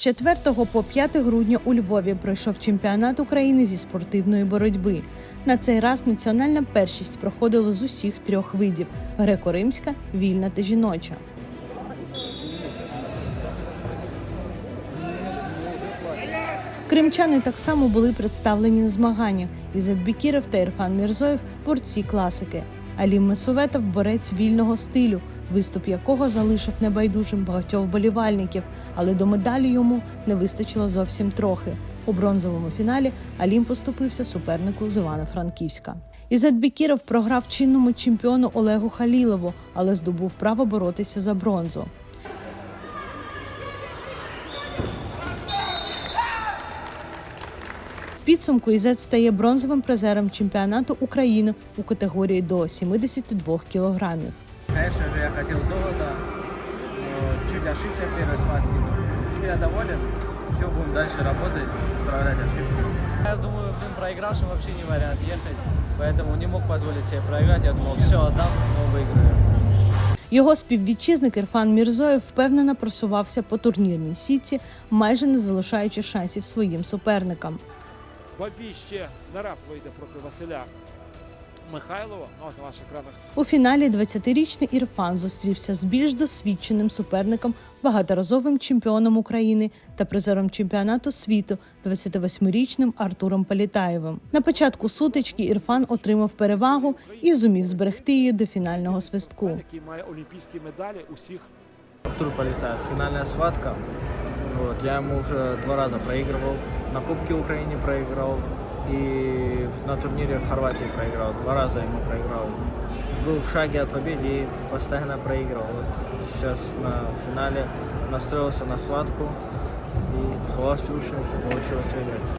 З 4 по 5 грудня у Львові пройшов чемпіонат України зі спортивної боротьби. На цей раз національна першість проходила з усіх трьох видів: греко-римська, вільна та жіноча. Кримчани так само були представлені на змаганнях. Ізет Бікіров та Ірфан Мірзоєв борці класики. Алім Месоветов борець вільного стилю, виступ якого залишив небайдужим багатьох вболівальників, але до медалі йому не вистачило зовсім трохи. У бронзовому фіналі Алім поступився супернику з Івано-Франківська. Ізет Бікіров програв чинному чемпіону Олегу Халілову, але здобув право боротися за бронзу. В підсумку Ізет стає бронзовим призером чемпіонату України у категорії до 72 кілограмів. Конечно же, я хотел золото, но чуть ошибся в первой схватке. Но Я доволен, еще будем дальше работать, исправлять ошибки. Я думаю, блин, проигравшим вообще не вариант ехать, поэтому не мог позволить себе проиграть. Я думал, все, отдам, но выиграю. Його співвітчизник Ірфан Мірзоєв впевнено просувався по турнірній сітці, майже не залишаючи шансів своїм суперникам. Бабій ще не раз вийде проти Василя Михайлова. Ну, на ваших екранах У фіналі 20-річний Ірфан зустрівся з більш досвідченим суперником, багаторазовим чемпіоном України та призером чемпіонату світу 28-річним Артуром Палітаєвим. На початку сутички Ірфан отримав перевагу і зумів зберегти її до фінального свистку. який має олімпійські медалі усіх Артур Полетаев, финальная схватка. Вот, я ему уже два раза проигрывал. На Кубке Украины проиграл. И на турнире в Хорватии проиграл. Два раза ему проиграл. Был в шаге от победы и постоянно проигрывал. Вот сейчас на финале настроился на схватку.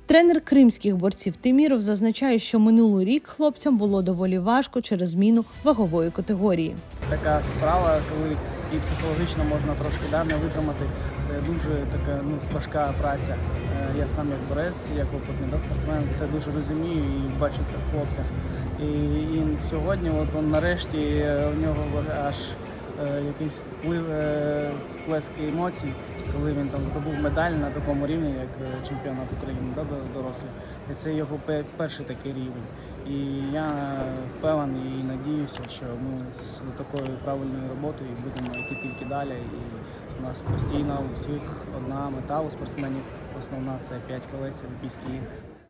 Тренер кримських борців Тиміров зазначає, що минулий рік хлопцям було доволі важко через зміну вагової категорії. така справа, коли і психологічно можна трошки да, не витримати. Це дуже така ну, важка праця. Е, Я сам як борець, як опитний да, спортсмен, це дуже розумію і бачу це в хлопцях. І, і сьогодні, от он нарешті, е, у нього аж е, якийсь вплив е, сплеск емоцій, коли він там здобув медаль на такому рівні, як е, чемпіонат України да, до- дорослих. І це його перший такий рівень. І я впевнений і надіюся, що ми з такою правильною роботою будемо йти тільки далі. І у нас постійно у всіх одна мета у спортсменів. Основна це 5 колець Олімпійські ігри.